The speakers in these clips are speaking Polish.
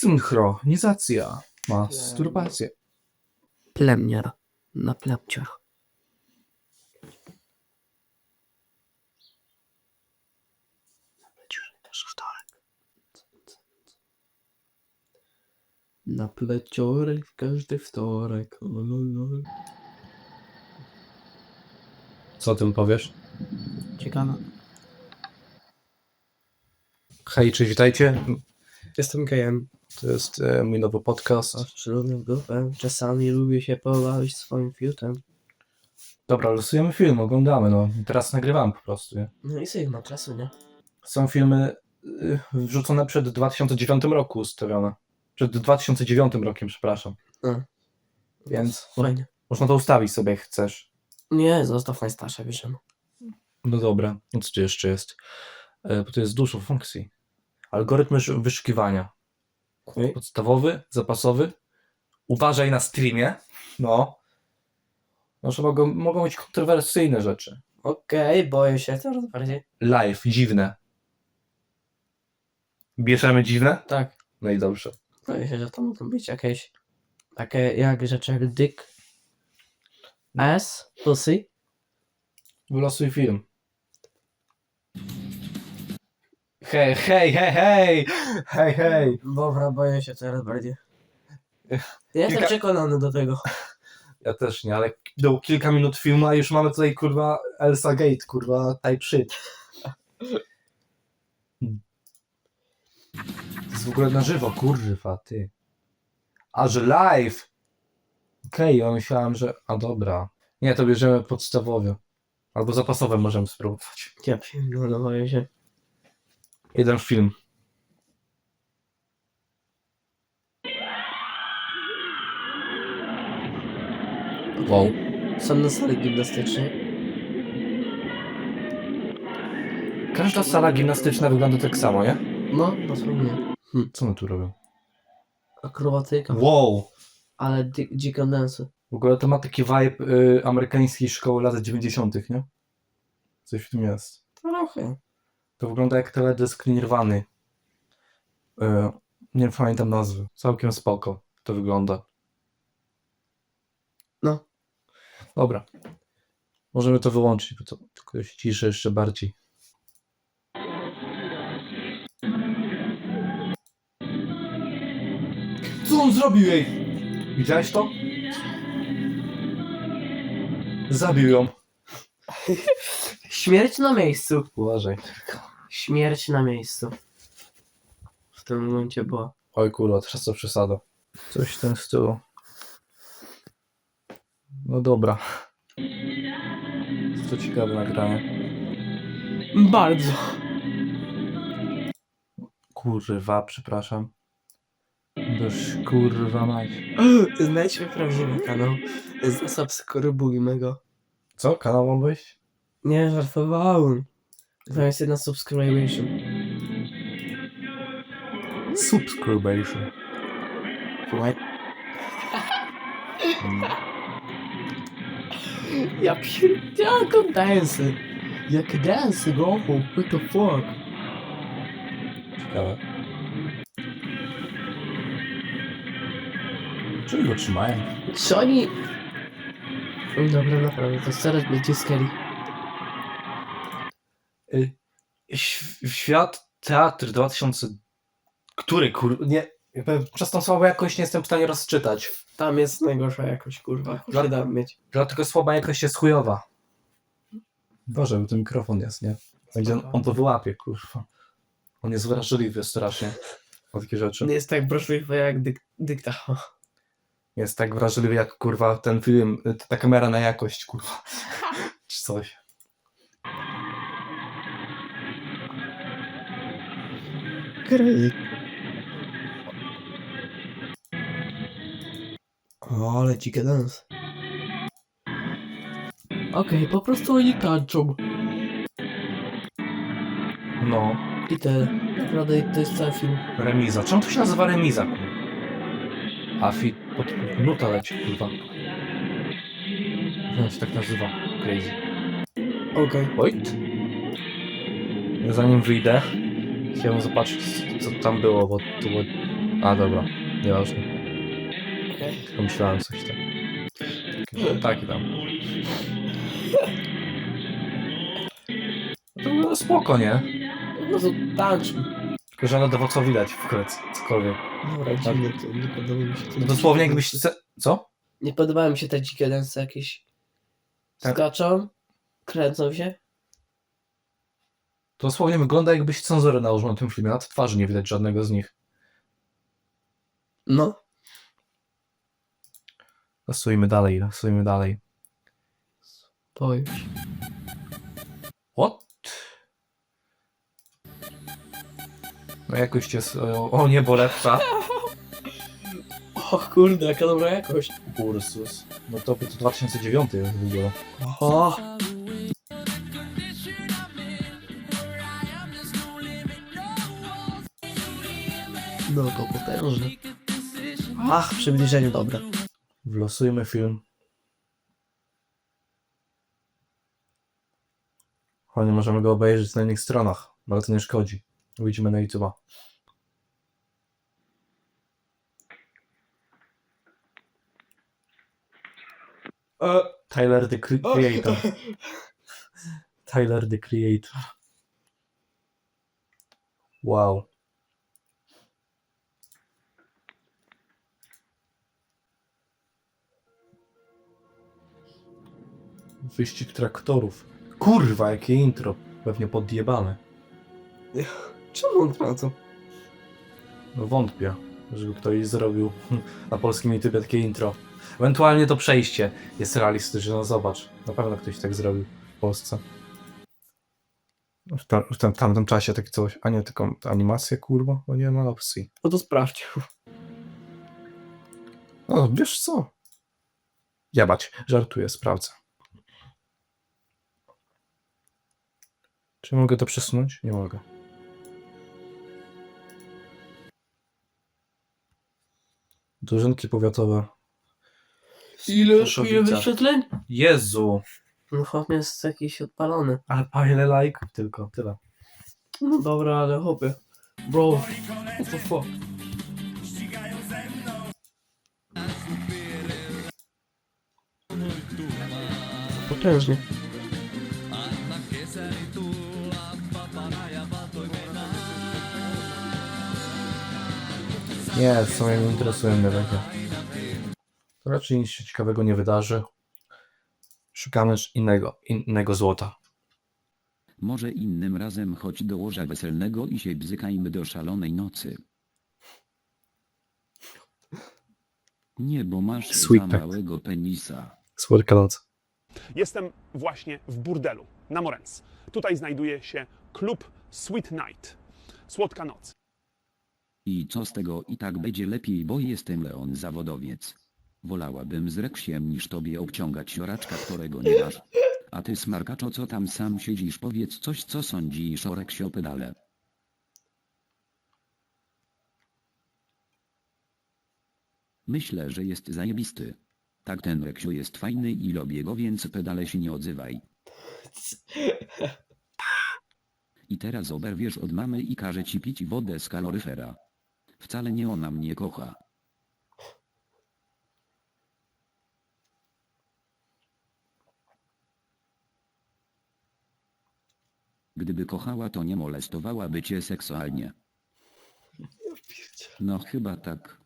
Synchronizacja. Masturbację. Plemniar na plepciach. Na pleciorek w każdy wtorek. O, lo, lo. Co o tym powiesz? Ciekawe. Hej, cześć, witajcie. Jestem gejem. To jest e, mój nowy podcast. Zawsze lubię grupę. Czasami lubię się pobawić swoim fiutem. Dobra, losujemy film, oglądamy, no. Teraz nagrywam po prostu, nie? No i sobie ma czasu, nie? Są filmy y, wrzucone przed 2009 roku ustawione. Przed 2009 rokiem, przepraszam. A. Więc Fajnie. można to ustawić sobie, jak chcesz. Nie, zostaw najstarsze, wiesz. no. No dobra, no co tu jeszcze jest? E, bo to jest dużo funkcji. Algorytm wysz- wyszukiwania. Okej. Podstawowy, zapasowy. Uważaj na streamie. No. Może mogą, mogą być kontrowersyjne rzeczy. Okej, boję się coraz bardziej. Live, dziwne. Bierzemy dziwne? Tak. No i dobrze. Boję się, że to mogą być jakieś takie jak rzeczy jak dick, ass, pussy. Wylosuj film. Hej, hej, hej, hej! Hej, hej! Dobra, boję się coraz bardziej. Ja jestem Kilka- przekonany do tego. Ja też nie, ale do kilka minut filmu, a już mamy tutaj kurwa Elsa Gate, kurwa type shit. To jest w ogóle na żywo, kurwa, ty. A że live! Okej, ja myślałem, że... A dobra. Nie, to bierzemy podstawowe. Albo zapasowe możemy spróbować. Ja pierdolę, boję się. Jeden film. Wow. Są na sali gimnastycznej. Każda sala gimnastyczna wygląda tak samo, nie? No, dosłownie. Co one tu robią? Akrobatyka. Wow! Ale di- dziko dance. W ogóle to ma taki vibe y, amerykańskiej szkoły lat 90., nie? Coś w tym jest. Trochę. To wygląda jak teledysk Nirwany. Y, nie pamiętam nazwy. Całkiem spoko to wygląda. No. Dobra. Możemy to wyłączyć, bo to tylko się ciszę jeszcze bardziej. Co on zrobił jej? Widziałeś to? Zabił ją. Śmierć na miejscu. Uważaj. Śmierć na miejscu. W tym momencie była. Oj kurwa, teraz to przesada. Coś w tym stylu. No dobra. To ciekawe nagranie. Bardzo. Kurwa, przepraszam. Doż kurwa mać. Znajdźmy prawdziwy kanał. Zasubskrybujmy go. Co? Kanał mam wejść? Nie, żartowałem. To jest jedna subscribation. Subscribation. What? Ja pierdolę to dance. Jak dance, go? What the fuck? Ciekawe. Czy go trzymają? Czy oni... Dobra, naprawdę, to zaraz będzie scary. Y, Świat Teatr 2000... Który kur... Nie... jakby Przez tą słabą jakość nie jestem w stanie rozczytać. Tam jest najgorsza jakość, kurwa. Warto mieć. Dlatego słaba jakość jest chujowa. Boże, bo ten mikrofon jest, nie? Będzie, on to wyłapie, kurwa. On jest wrażliwy strasznie na takie rzeczy. Nie jest tak broszliwy jak dyk dykta. Jest tak wrażliwy jak, kurwa, ten film, ta kamera na jakość, kurwa. Czy coś. Crazy. O, ale dzika dance. Okej, po prostu oni tańczą. No, I tyle. Naprawdę to jest cały film. remiza. Czemu to się nazywa remiza, kurwa? A fit, pod, nuta leci, kurwa. Jak się tak nazywa? Crazy. Okej. Wait. Zanim wyjdę, chciałem zobaczyć, co tam było, bo to było A, dobra. Nieważne. Okej. Tylko myślałem coś tam. Taki, taki tam. No to było spoko, nie? No to tańcz. Tylko, że na lewo co widać w krec, cokolwiek. Dobra, dziwne to, nie podoba mi się to. No Dosłownie jakbyś... Co? Nie podobają mi się te dzikie dance jakieś. Tak. Skaczą, kręcą się. To dosłownie wygląda jakbyś cenzurę nałożył na tym filmie. Na twarzy nie widać żadnego z nich. No. Losujmy dalej, losujmy dalej. Boję się. What? No jakoś cię... s- O, o niebo lepsza. O kurde, jaka dobra jakość. Ursus. No to, to 2009 jest w ogóle. O! No to potężne. Ach, przybliżenie dobre. Wlosujmy film. Choć możemy go obejrzeć na innych stronach, ale to nie szkodzi. Widzimy na YouTube'a. E, Tyler the Cre- Creator. Tyler the Creator. Wow. Wyścig traktorów. Kurwa, jakie intro. Pewnie podjebane. czemu on tracą? No wątpię, żeby ktoś zrobił na polskim YouTube takie intro. Ewentualnie to przejście jest realistyczne, no zobacz. Na pewno ktoś tak zrobił w Polsce. W, ta, w tam, tamtym czasie takie coś, a nie tylko animację, kurwa, bo nie ma opcji. No to sprawdź. No, wiesz co? Jebać, żartuję, sprawdzę. Czy mogę to przesunąć? Nie mogę. Dożynki powiatowe. Ile, ile wyświetleń? Jezu! No chłop jest jakiś odpalony. Ale a ile lajków tylko, tyle. No dobra, ale chłopie. Bro, what the fuck? Potężnie. Nie, w sumie nie interesuje mnie takie. To raczej nic się ciekawego nie wydarzy. Szukamy już innego, innego złota. Może innym razem chodź do łoża weselnego i się bzykajmy do szalonej nocy. Nie, bo masz Sweet za małego penisa. Słodka noc. Jestem właśnie w burdelu na Morens. Tutaj znajduje się klub Sweet Night. Słodka noc. I co z tego i tak będzie lepiej, bo jestem Leon zawodowiec. Wolałabym z Reksiem niż tobie obciągać sioraczka, którego nie masz. A ty smarkaczo co tam sam siedzisz powiedz coś co sądzisz o Reksio pedale. Myślę, że jest zajebisty. Tak ten Reksio jest fajny i lubię go więc pedale się nie odzywaj. I teraz oberwiesz od mamy i każe ci pić wodę z kaloryfera. Wcale nie ona mnie kocha. Gdyby kochała, to nie molestowałaby cię seksualnie. No chyba tak.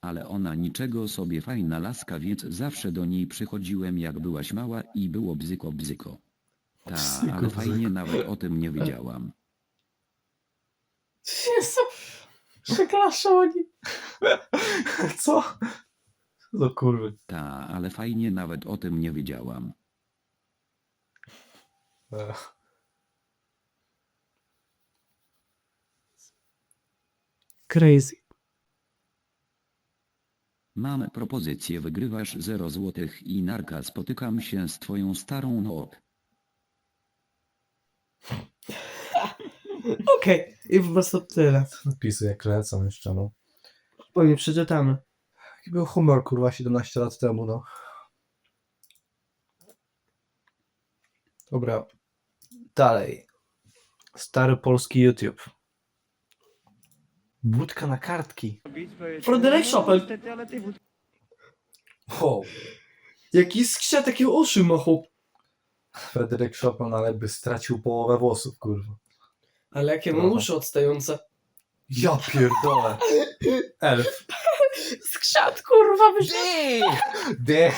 Ale ona niczego sobie fajna laska, więc zawsze do niej przychodziłem jak byłaś mała i było bzyko bzyko. Ta, ale fajnie nawet o tym nie wiedziałam. Jezu, przepraszam oni. Co? Do kurwy. Ta, ale fajnie nawet o tym nie wiedziałam. Ech. Crazy. Mam propozycję, wygrywasz 0 złotych i narka spotykam się z twoją starą no. Okej, i po prostu tyle. Napisy jak lecą jeszcze, no. Pewnie przeczytamy. Jaki był humor, kurwa, 17 lat temu, no. Dobra. Dalej. Stary polski YouTube. Budka na kartki. Fryderyk Chopin. Wow. Jaki skrzia takie uszy ma chłop. Fryderyk Chopin, ale by stracił połowę włosów, kurwa. Ale jakie ma Trochę. uszy odstające. Ja pierdolę. Elf. Skrzat kurwa wyszedł. Dej.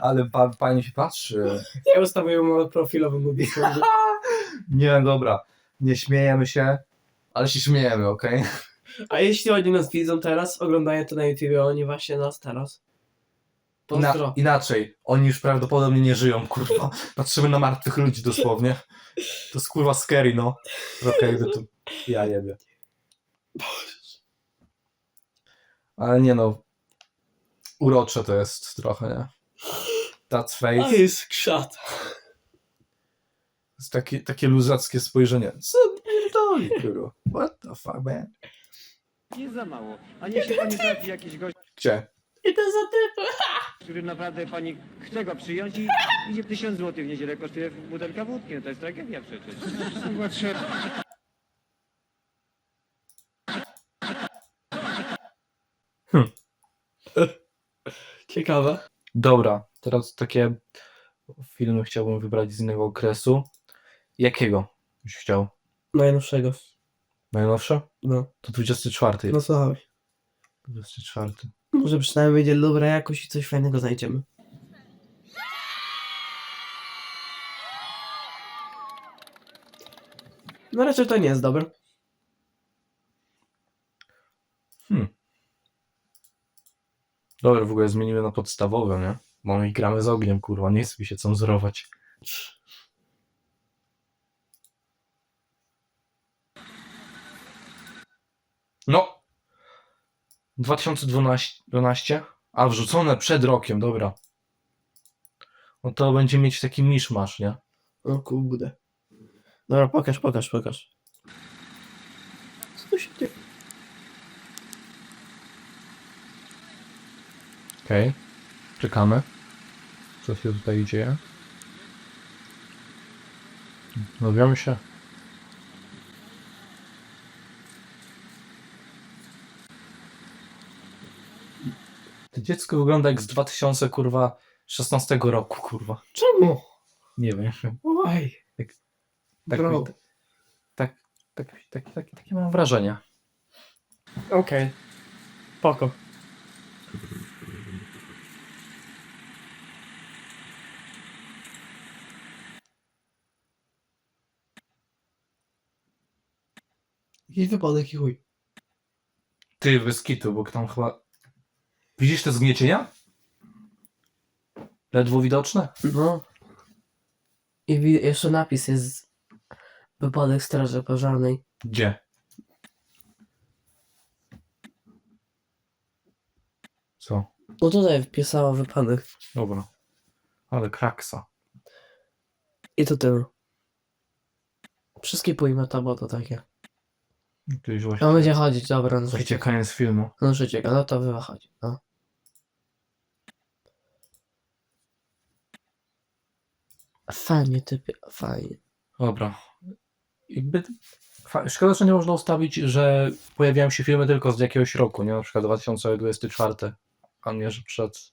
Ale pan, pani się patrzy. Ja ustawię ją profilowym obiektywem. Nie, dobra. Nie śmiejemy się, ale się śmiejemy, okej? A jeśli oni nas widzą teraz, oglądają to na YouTube, oni właśnie nas teraz. Ina- Pozdro. inaczej. Oni już prawdopodobnie nie żyją, kurwa. Patrzymy na martwych ludzi dosłownie. To jest kurwa scary, no. Trochę jakby to... Ja jebie. Ale nie no. Urocze to jest trochę, nie? That A face. jest skrzat. jest takie, takie luzackie spojrzenie. Co pierdoli, kurwa? What the fuck, man? jest za mało. A niech się pani trafi jakiś gość, Gdzie? I to za typy. który naprawdę pani chce go przyjąć i idzie w 1000 zł w niedzielę kosztuje butelka wódki. No to jest tragedia przecież. Ciekawe. Dobra, teraz takie filmy chciałbym wybrać z innego okresu. Jakiego byś chciał? Najnowszego. Najnowsze? No, To 24. no słuchaj. 24. Może przynajmniej będzie dobra jakość i coś fajnego znajdziemy. No raczej to nie jest dobre. Dobra, w ogóle zmienimy na podstawowe, nie? Bo my gramy z ogniem, kurwa, nie chce mi się cenzurować. No! 2012, 12, a wrzucone przed rokiem, dobra. No to będzie mieć taki miszmasz, nie? O kurde. Dobra, pokaż, pokaż, pokaż. Co tu się dzieje? Okej. Czekamy. Co się tutaj dzieje? Dowiemy się. Dziecko wygląda jak z 2000 kurwa 16 roku, kurwa. Czemu? Nie wiem. Oj. Tak, tak, Bro. tak, tak, tak, tak, tak, takie mam wrażenie. Okej. Poko. Jakiś wypadek i chuj. Ty, bez kitu, bo tam chyba... Widzisz te zgniecienia? Ledwo widoczne? No. I wi- jeszcze napis jest wypadek straży pożarnej. Gdzie? Co? No tutaj wpisała wypadek. Dobra. Ale kraksa. I to tyle. Wszystkie pojmy to, bo to takie. Kiedyś właśnie... On będzie chodzić, dobra, no Słuchajcie, życie. koniec filmu. No życie, no to wychodzi, no. Fajnie, typie, fajnie. Dobra. Jakby... fa- Szkoda, że nie można ustawić, że pojawiają się filmy tylko z jakiegoś roku, nie? Na przykład 2024, a nie, że przed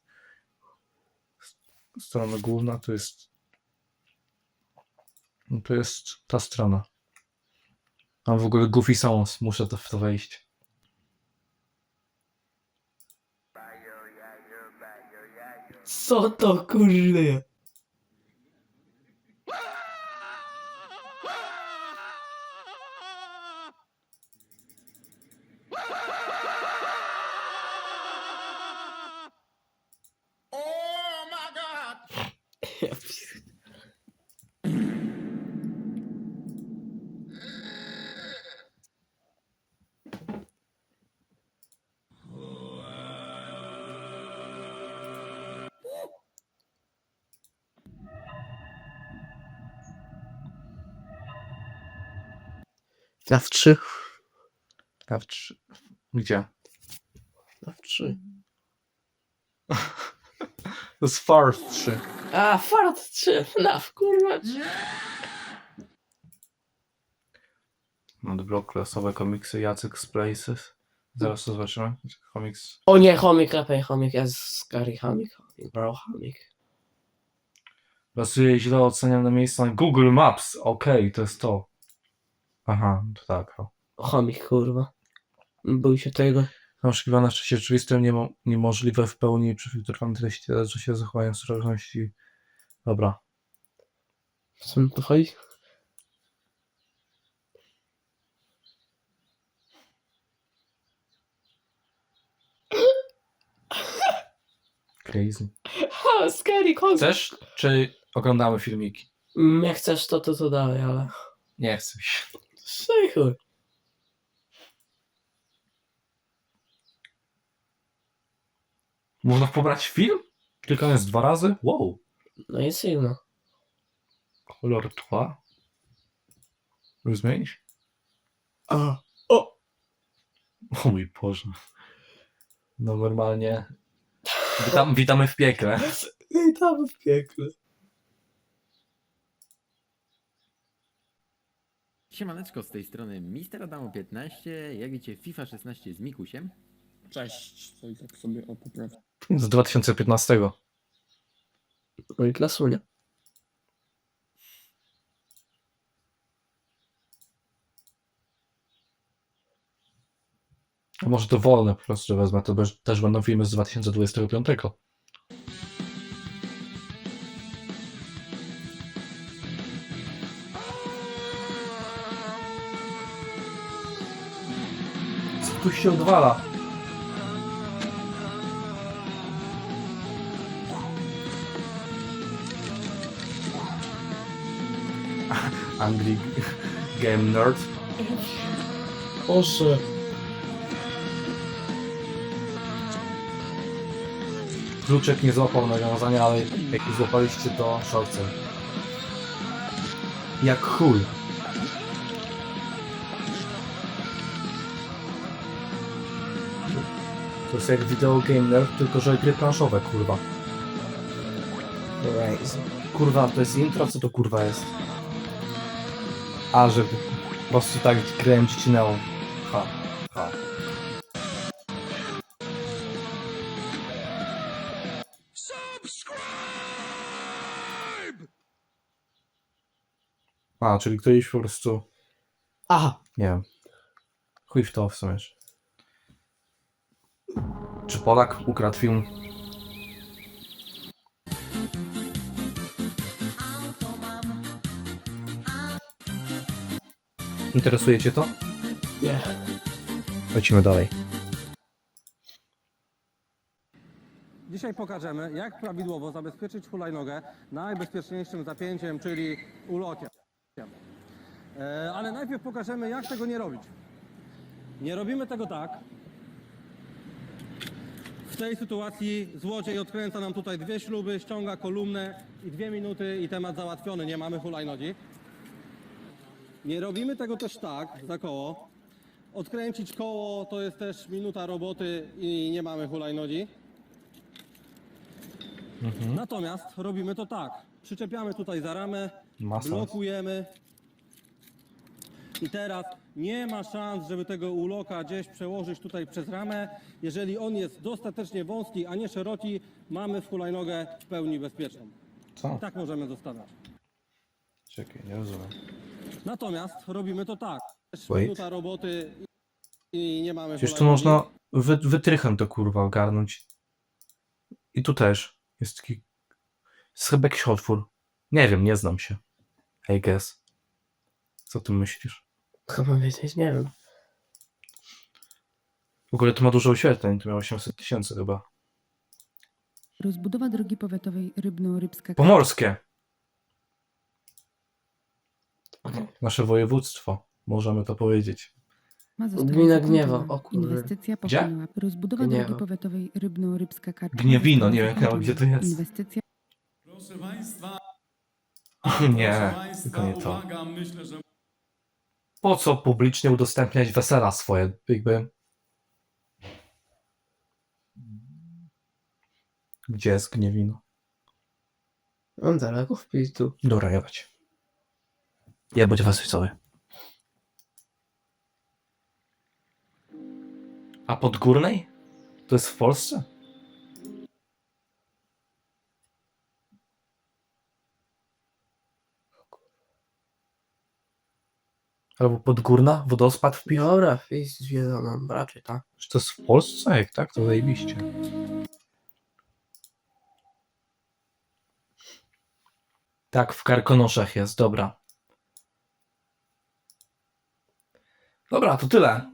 strona główna to jest no to jest ta strona. Mam w ogóle Goofy Sounds, muszę to w to wejść. Co to kurde? Ah! F3. F3. Gdzie? F3. To jest Fart 3. A, Fart 3. No, kurwa. Nadblok, klasowe komiksy, Jacek z Places. Zaraz to zobaczymy. Komiks. O nie, chomik, lepiej chomik. Ja z Gary chomik, chomik, bro, chomik. Losuję źle, oceniam na miejscu na Google Maps. Okej, to jest to. Aha, to tak. O. Chomik, kurwa. Bój się tego. Oszukiwane w czasie rzeczywistym niemo niemożliwe w pełni przefiltrowane treści, lecz się zachowają ostrożności. Dobra. Co mi tu chodzi? Crazy. Ha, scary chomik. Chcesz, czy oglądamy filmiki? Mm, Jak chcesz to, to to dalej, ale... Nie chcę mi się. Szychuj. Można pobrać film? Jest dwa razy? Wow. No i sygnał. Kolor tła. Już zmienić? A. O! O mój Boże. No normalnie. Witam, witamy w piekle. I tam w piekle. Siemaneczko, z tej strony Mister Adamo 15, jak wiecie FIFA 16 z Mikusiem. Cześć, to i tak sobie o poprawę. Z 2015. No i klasunia. A może to wolne po prostu, że wezmę, to też będą filmy z 2025. Tu się odwala? Angry Game Nerd. Boże. Kluczek nie złapał nawiązania, ale jak złapaliście to szorcem. Jak chuj. To jest jak Video Game Nerd, tylko że gry planszowe, kurwa. Crazy. Kurwa, to jest intro, co to kurwa jest? A, żeby po prostu tak grałem dzicinęło. Ha, ha. A, czyli ktoś po prostu, Aha. nie wiem. Chuj w to w sumie. Czy Polak ukradł film? Interesuje cię to? Nie. Lecimy dalej. Dzisiaj pokażemy, jak prawidłowo zabezpieczyć hulajnogę najbezpieczniejszym zapięciem, czyli ulokiem. E, ale najpierw pokażemy, jak tego nie robić. Nie robimy tego tak. W tej sytuacji złodziej odkręca nam tutaj dwie śruby, ściąga kolumnę i dwie minuty i temat załatwiony, nie mamy hulajnogi. Nie robimy tego też tak, za koło. Odkręcić koło to jest też minuta roboty i nie mamy hulajnogi. Natomiast robimy to tak. Przyczepiamy tutaj za ramę, blokujemy. I teraz nie ma szans, żeby tego uloka gdzieś przełożyć tutaj przez ramę. Jeżeli on jest dostatecznie wąski, a nie szeroki, mamy w hulajnogę w pełni bezpieczną. Co? Tak możemy zostawiać. Czekaj, nie rozumiem. Natomiast robimy to tak. Wait. Minuta roboty i nie mamy Przecież tu hulajnogi. można wy, wytrychem to kurwa ogarnąć. I tu też jest taki. Jest chyba jakiś otwór. Nie wiem, nie znam się. I guess. Co ty myślisz? Chyba wiedzieć, nie wiem. W ogóle to ma dużo oświetleń, to miało 800 tysięcy chyba. Rozbudowa drogi powiatowej Rybno-Rybska Pomorskie! Nasze województwo. Możemy to powiedzieć. ma zostać Gmina zakończona. Gniewa, o kurde. Inwestycja Gdzie? pochłonęła rozbudowa Gniewa. drogi powiatowej Rybno-Rybska. Gniewino, nie wiem, gdzie to jest. Inwestycja Proszę Państwa, nie, proszę Państwa, tylko nie to. uwaga, myślę, że po co publicznie udostępniać wesela swoje, jakby. Gdzie jest gniewino? On daleko w tu. Dobra, jebać. Jebać was sobie. A podgórnej? To jest w Polsce? Albo Podgórna? Wodospad wpisz? Dobra, jest zwiedzona, raczej tak. Czy to jest w Polsce? Jak tak, to zajebiście. Tak, w Karkonoszach jest, dobra. Dobra, to tyle.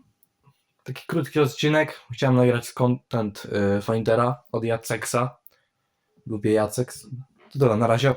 Taki krótki odcinek. Chciałem nagrać z content y, Findera od Jaceksa. Lubię Jacek. To tyle, na razie.